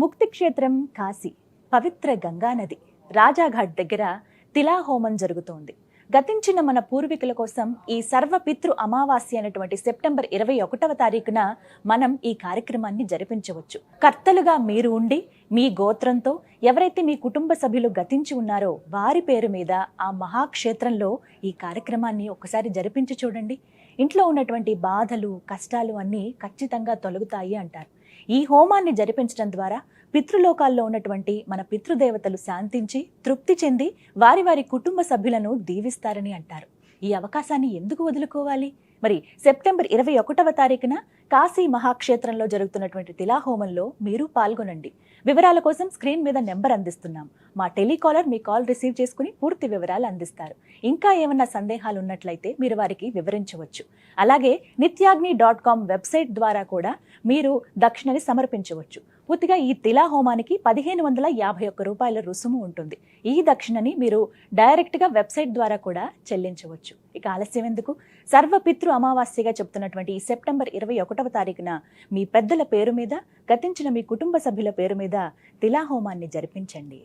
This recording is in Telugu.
ముక్తి క్షేత్రం కాశీ పవిత్ర గంగానది రాజాఘాట్ దగ్గర తిలాహోమం జరుగుతోంది. గతించిన మన పూర్వీకుల కోసం ఈ సర్వపితృ అమావాస్య అయినటువంటి సెప్టెంబర్ ఇరవై ఒకటవ తారీఖున మనం ఈ కార్యక్రమాన్ని జరిపించవచ్చు. కర్తలుగా మీరు ఉండి మీ గోత్రంతో ఎవరైతే మీ కుటుంబ సభ్యులు గతించి ఉన్నారో వారి పేరు మీద ఆ మహాక్షేత్రంలో ఈ కార్యక్రమాన్ని ఒకసారి జరిపించి చూడండి. ఇంట్లో ఉన్నటువంటి బాధలు కష్టాలు అన్నీ ఖచ్చితంగా తొలగుతాయి అంటారు. ఈ హోమాన్ని జరిపించడం ద్వారా పితృలోకాల్లో ఉన్నటువంటి మన పితృదేవతలు శాంతించి తృప్తి చెంది వారి వారి కుటుంబ సభ్యులను దీవిస్తారని అంటారు. ఈ అవకాశాన్ని ఎందుకు వదులుకోవాలి? మరి సెప్టెంబర్ ఇరవై ఒకటవ తారీఖున కాశీ మహాక్షేత్రంలో జరుగుతున్నటువంటి తిలాహోమంలో మీరు పాల్గొనండి. వివరాల కోసం స్క్రీన్ మీద నెంబర్ అందిస్తున్నాం. మా టెలికాలర్ మీ కాల్ రిసీవ్ చేసుకుని పూర్తి వివరాలు అందిస్తారు. ఇంకా ఏమన్నా సందేహాలు ఉన్నట్లయితే మీరు వారికి వివరించవచ్చు. అలాగే నిత్యాగ్ని డాట్ కామ్ వెబ్సైట్ ద్వారా కూడా మీరు దక్షిణని సమర్పించవచ్చు. పూర్తిగా ఈ తిలా హోమానికి పదిహేను వందల యాభై ఒక్క రూపాయల రుసుము ఉంటుంది. ఈ దక్షిణని మీరు డైరెక్ట్గా వెబ్సైట్ ద్వారా కూడా చెల్లించవచ్చు. ఇక ఆలస్యం ఎందుకు? సర్వపితృ అమావాస్యగా చెప్తున్నటువంటి ఈ సెప్టెంబర్ ఇరవై ఒకటవ తారీఖున మీ పెద్దల పేరు మీద గతించిన మీ కుటుంబ సభ్యుల పేరు మీద తిలాహోమాన్ని జరిపించండి.